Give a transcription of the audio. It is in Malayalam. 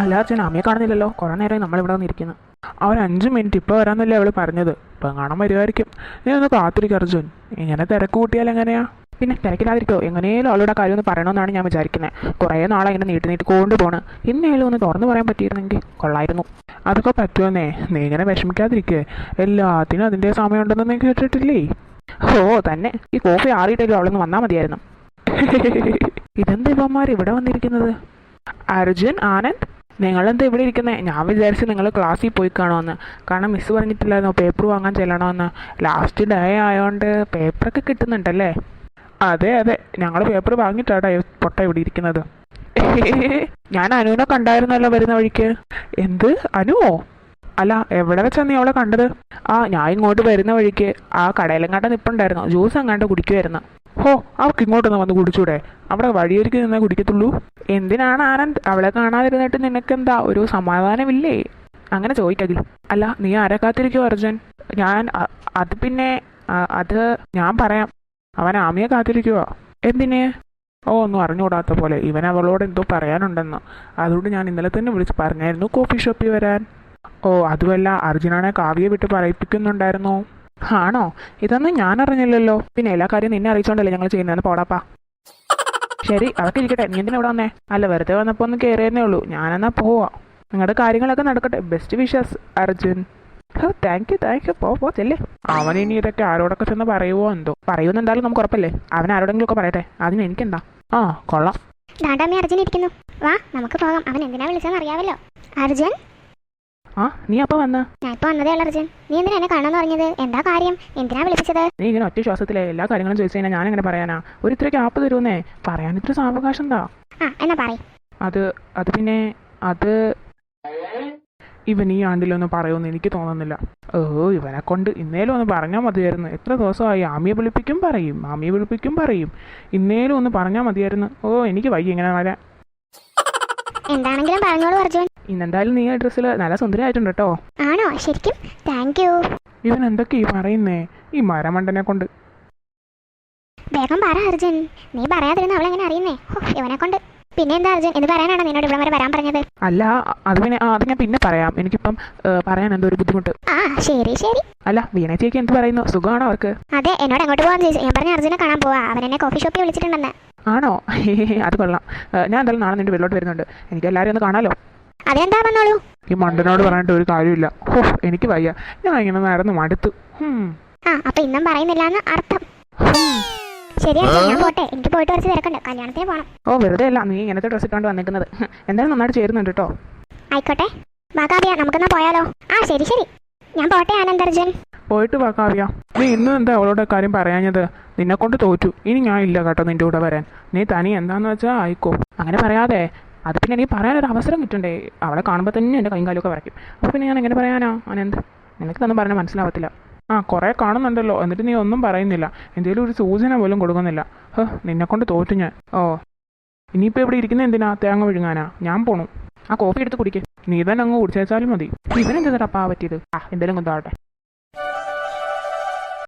അല്ല അച്ഛൻ അമ്മയെ കാണുന്നില്ലല്ലോ. കുറേ നേരമായി നമ്മളിവിടെ വന്നിരിക്കുന്നു. അവൻ അഞ്ച് മിനിറ്റ് ഇപ്പോൾ വരാമെന്നല്ലേ അവൾ പറഞ്ഞത്. ഇപ്പം കാണാൻ വരുമായിരിക്കും നീ ഒന്ന് കാത്തിരിക്കും അർജുൻ. ഇങ്ങനെ തിരക്ക് കൂട്ടിയാൽ എങ്ങനെയാ? പിന്നെ തിരക്കില്ലാതിരിക്കോ. എങ്ങനെയും അവളുടെ കാര്യം ഒന്ന് പറയണമെന്നാണ് ഞാൻ വിചാരിക്കുന്നത് കുറേ നാളെ ഇങ്ങനെ നീട്ടി നീട്ടി കൊണ്ടുപോണ്. ഇന്നേലും ഒന്ന് തുറന്നു പറയാൻ പറ്റിയിരുന്നെങ്കിൽ കൊള്ളായിരുന്നു. അതൊക്കെ പറ്റുമെന്നേ നീ ഇങ്ങനെ വിഷമിക്കാതിരിക്കേ. എല്ലാത്തിനും അതിന്റെ സമയമുണ്ടെന്ന് നീ കേട്ടിട്ടില്ലേ? ഓ തന്നെ. ഈ കോഫി ആറിയിട്ടല്ലോ അവളൊന്ന് വന്നാൽ മതിയായിരുന്നു. ഇതെന്താ ഇവന്മാർ ഇവിടെ വന്നിരിക്കുന്നത്? അർജുൻ ആനന്ദ്? നിങ്ങളെന്താ ഇവിടെ ഇരിക്കുന്നത് ഞാൻ വിചാരിച്ചു നിങ്ങൾ ക്ലാസ്സിൽ പോയി കാണുമെന്ന്. കാരണം മിസ് പറഞ്ഞിട്ടില്ലായിരുന്നോ? പേപ്പർ വാങ്ങാൻ ചെല്ലണമെന്ന്. ലാസ്റ്റ് ഡേ ആയതുകൊണ്ട് പേപ്പറൊക്കെ കിട്ടുന്നുണ്ടല്ലേ? അതെ അതെ. ഞങ്ങൾ പേപ്പർ വാങ്ങിയിട്ടാടാ പൊട്ട ഇവിടെ ഇരിക്കുന്നത്. ഞാൻ അനുവിനെ കണ്ടായിരുന്നല്ലോ വരുന്ന വഴിക്ക്. എന്ത്? അനുവോ? അല്ല എവിടെ വെച്ചാണ് നീ അവളെ കണ്ടത്? ആ ഞാൻ ഇങ്ങോട്ട് വരുന്ന വഴിക്ക്. ആ കടയിലെങ്ങാണ്ട് നിപ്പുണ്ടായിരുന്നു. ജ്യൂസ് എങ്ങാണ്ട് കുടിക്കുമായിരുന്നു ഹോ അവർക്ക് ഇങ്ങോട്ടൊന്ന് വന്ന് കുടിച്ചൂടെ. അവിടെ വഴിയൊരുക്കി നിന്നേ കുടിക്കത്തുള്ളൂ. എന്തിനാണ് ആനന്ദ് അവളെ കാണാതിരുന്നിട്ട് നിനക്കെന്താ ഒരു സമാധാനമില്ലേ? അങ്ങനെ ചോദിക്കതിൽ അല്ല നീ ആരെ കാത്തിരിക്കോ അർജുൻ? ഞാൻ അത് പിന്നെ അത് ഞാൻ പറയാം. അവൻ ആമിയെ കാത്തിരിക്കുക എന്തിന്? ഓ ഒന്നും അറിഞ്ഞുകൂടാത്ത പോലെ. ഇവൻ അവളോട് എന്തോ പറയാനുണ്ടെന്ന്. അതുകൊണ്ട് ഞാൻ ഇന്നലെ തന്നെ വിളിച്ച് പറഞ്ഞായിരുന്നു കോഫി ഷോപ്പിൽ വരാൻ. ഓ അതുമല്ല. അർജുനാണെ കാവ്യെ വിട്ട് പറയിപ്പിക്കുന്നുണ്ടായിരുന്നോ. ആണോ? ഇതൊന്നും ഞാൻ അറിഞ്ഞില്ലല്ലോ പിന്നെ എല്ലാ കാര്യം നിന്നെ അറിയിച്ചോണ്ടല്ലേ ഞങ്ങൾ ചെയ്യുന്നതെന്ന് പോടാപ്പാ. ശരി അതൊക്കെ ഇരിക്കട്ടെ. നീ എന്തിനാ ഇവിടെ വന്നേ? അല്ല വെറുതെ വന്നപ്പോ ഒന്ന് കയറിയെന്നേ ഉള്ളൂ. ഞാനെന്നാ പോവാ. നിങ്ങളുടെ കാര്യങ്ങളൊക്കെ നടക്കട്ടെ. Best wishes Arjun. Thank you thank you പോ പോ ചെല്ലേ. അവൻ ഇനി ഇതൊക്കെ ആരോടൊക്കെ ചെന്ന് പറയുവോ എന്തോ? പറയുമെന്ന് എന്തായാലും നമുക്ക് ഉറപ്പല്ലേ? അവൻ ആരോടെങ്കിലും ഒക്കെ പറയട്ടെ. അതിന് എനിക്കെന്താ? ആ കൊള്ളാം. അർജുൻ ഇരിക്കുന്നു. വാ നമുക്ക് പോകാം. അവൻ എന്തിനാ വിളിച്ചതെന്ന് അറിയാമല്ലോ അർജുൻ? ആ നീ അപ്പൊ വന്ന? ഞാൻ ഇപ്പൊ വന്നതേ ഉള്ളൂ അർജുൻ. നീ എന്തിനാ എന്നെ കാണാന്ന് പറഞ്ഞത് എന്താ കാര്യം? എന്തിനാ വിളിപ്പിച്ചത്? നീ ഇങ്ങനെ ഒറ്റ ശ്വാസത്തിലെ എല്ലാ കാര്യങ്ങളും ചോദിച്ചു കഴിഞ്ഞാൽ ഞാൻ എങ്ങനെ പറയാനാ? ഒരു ഇത്രയ്ക്ക് ആപ്പ് തരുമെന്നേ പറയാൻ ഇത്ര സാവകാശം എന്താ ആ എന്നാ പറ അത് അത് പിന്നെ അത് ഇവൻ ഈ ആണ്ടിലൊന്നും പറയുമെന്ന് എനിക്ക് തോന്നുന്നില്ല. ഓ ഇവനെ കൊണ്ട് ഇന്നേലും ഒന്ന് പറഞ്ഞാൽ മതിയായിരുന്നു. എത്ര ദിവസമായി ആമിയെ വിളിപ്പിക്കും പറയും ആമിയെ വിളിപ്പിക്കും പറയും. ഇന്നേലും ഒന്ന് പറഞ്ഞാൽ മതിയായിരുന്നു. ഓ എനിക്ക് വയ്യ ഇങ്ങനെ വരാൻ. എന്താണെങ്കിലും പറഞ്ഞോളൂ അർജുൻ. ഇന്നെന്തായാലും നീ ആ ഡ്രസ്സിൽ നല്ല സുന്ദരിയായിട്ടുണ്ട് കേട്ടോ. ആണോ? ശരിക്കും? താങ്ക് യു ഇവൻ എന്തൊക്കെ ഈ പറയുന്നേ? ഈ മരമണ്ടനെ കൊണ്ട്. വേഗം പറ അർജുൻ. നീ പറയാതിരുന്ന അവൾ എങ്ങനെ അറിയുന്നേ? ഇവനെ കൊണ്ട്. പിന്നെ എന്താ അർജുൻ? എന്ത് പറയാനാണ് നിന്നോട് ഇവിടെ വരെ വരാൻ പറഞ്ഞത്? അല്ല അത് പിന്നെ ആ, അത് ഞാൻ പിന്നെ പറയാം. എനിക്കിപ്പം ഏ, പറയാൻ എന്തോ ഒരു ബുദ്ധിമുട്ട്. ആ ശരി ശരി. അല്ല വീണേച്ചേക്ക് എന്ത് പറയുന്നു? സുഖമാണോ അവർക്ക്? അതെ എന്നോട് അങ്ങോട്ട് പോകാൻ ചോദിച്ചു. ഞാൻ പറഞ്ഞ അർജുനെ കാണാൻ പോവാ. അവൻ എന്നെ കോഫി ഷോപ്പിൽ വിളിച്ചിട്ടുണ്ടെന്ന്. ആണോ? അത് കൊള്ളാം. ഏ, ഞാൻ എന്തായാലും നാളെ നിന്റെ വീട്ടിലോട്ട് വരുന്നുണ്ട്. എനിക്ക് എല്ലാവരും ഒന്ന് കാണാലോ? അതെന്താ വന്നോളൂ? ഈ മണ്ടനോട് പറഞ്ഞിട്ട് ഒരു കാര്യമില്ല. ഓ എനിക്ക് വയ്യ. ഞാൻ ഇങ്ങനെ നടന്ന് മടുത്തു. ആ അപ്പൊ ഇന്നും പറയുന്നില്ല എന്ന് അർത്ഥം ശരി ഞാൻ പോട്ടെ. എനിക്ക് പോയിട്ട് കുറച്ച് തിരക്കുണ്ട്. കല്യാണത്തിന് പോകണം ഓ വെറുതെ അല്ല. നീ ഇങ്ങനത്തെ ഡ്രസ്സ് ഇട്ടുകൊണ്ട് വന്നിരിക്കുന്നത്. എന്തായാലും നന്നായിട്ട് ചേരുന്നുണ്ട് കേട്ടോ ആയിക്കോട്ടെ. ബാക്കാബിയ നമുക്കെന്നാ പോയാലോ? ആ ശരി ശരി. ഞാൻ പോട്ടെ ആനന്ദർജൻ പോയിട്ട് വാ കാവ്യ നീ ഇന്ന് എന്താ അവളോട് കാര്യം പറയാഞ്ഞത്? നിന്നെ കൊണ്ട് തോറ്റു. ഇനി ഞാൻ ഇല്ല കേട്ടോ നിന്റെ കൂടെ വരാൻ. നീ തനി എന്താന്ന് വെച്ചാ ആയിക്കോ. അങ്ങനെ പറയാതെ അത് പിന്നെ നീ പറയാനൊരു അവസരം കിട്ടണ്ടേ? അവളെ കാണുമ്പോൾ തന്നെ എന്റെ കൈയും കാലുമൊക്കെ വരയ്ക്കും. അപ്പോൾ പിന്നെ ഞാൻ എങ്ങനെ പറയാനാ? അനന്ത് തന്നെ പറഞ്ഞാൽ മനസ്സിലാവത്തില്ല. ആ കുറേ കാണുന്നുണ്ടല്ലോ. എന്നിട്ട് നീ ഒന്നും പറയുന്നില്ല. എന്തെങ്കിലും ഒരു സൂചന പോലും കൊടുക്കുന്നില്ല. ഹോ നിന്നെക്കൊണ്ട് തോറ്റു ഞാൻ. ഓ ഇനിയിപ്പോൾ ഇവിടെ ഇരിക്കുന്ന എന്തിനാ? തേങ്ങ വിഴുങ്ങാനാ? ഞാൻ പോണു. ആ കോഫി എടുത്ത് കുടിക്കേ. നീ തന്നെ അങ്ങ് കുടിച്ചേച്ചാലും മതി. ഇവനെന്താ പാ പറ്റിയത്? ആ എന്തെങ്കിലും കൊണ്ടാവട്ടെ